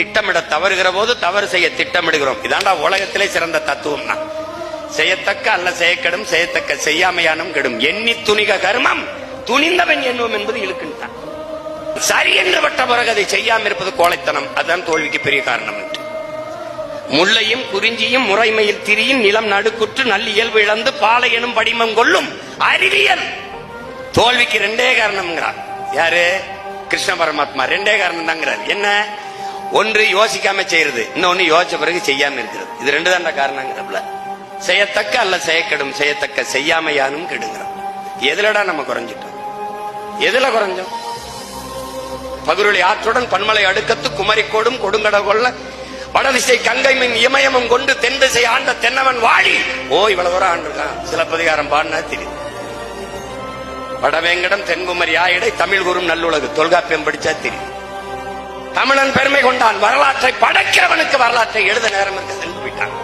திட்டமிட தவறுகிற போது தவறு செய்ய திட்டமிடுகிறோம். இதாண்டா உலகத்திலே சிறந்த தத்துவம்னா. செய்யத்தக்க அல்ல செய்யக்கெடும் செய்யத்தக்க செய்யாமையானும் கெடும். எண்ணி துணிக கர்மம். துணிந்தவன் எண்ணுவோம் என்பது இழுக்கின்றான் சரி என்று பட்ட பிறகு அதை செய்யாம இருப்பது கோழைத்தனம். அதுதான் தோல்விக்கு பெரிய காரணம் என்று. முல்லையும் குறிஞ்சியும் முறைமையில் திரியும் நிலம் நடுக்குற்று நல் இயல்பு இழந்து பாலை எனும் படிமம் கொள்ளும் அறிவியல். தோல்விக்கு ரெண்டே காரணம்ங்கிறார். யாரு? கிருஷ்ண பரமாத்மா. ரெண்டே காரணம் தாங்கிறார் என்ன? ஒன்று யோசிக்காம செய்யறது இன்னொன்னு யோசிச்ச பிறகு செய்யாம இருக்கிறது. இது ரெண்டு தான் காரணங்கிறப்பல. செய்யத்தக்க அல்ல செய்யக்கெடும் செய்யத்தக்க செய்யாமையானும் கெடுங்கிறோம் எதுலடா நம்ம குறைஞ்சிட்டோம்? எதுல குறைஞ்சோம்? பகுருளி ஆற்றுடன் பன்மலை அடுக்கத்து குமரிக்கோடும் கொடுங்கட கொள்ள வடதிசை கங்கை மின் இமயமும் கொண்டு தென் திசை ஆண்ட தென்னவன் வாழி. ஓ இவ்வளவு தூரம் ஆண்டிருக்கான். சிலப்பதிகாரம் பாடினா தெரியும். வடவேங்கடம் தென்குமரி ஆயிடை தமிழ் குரும் நல்லுலகு. தொல்காப்பியம் படிச்சா தெரியும். தமிழன் பெருமை கொண்டான் வரலாற்றை படைக்கிறவனுக்கு வரலாற்றை எழுத நேரம் என்று சென்று விட்டான்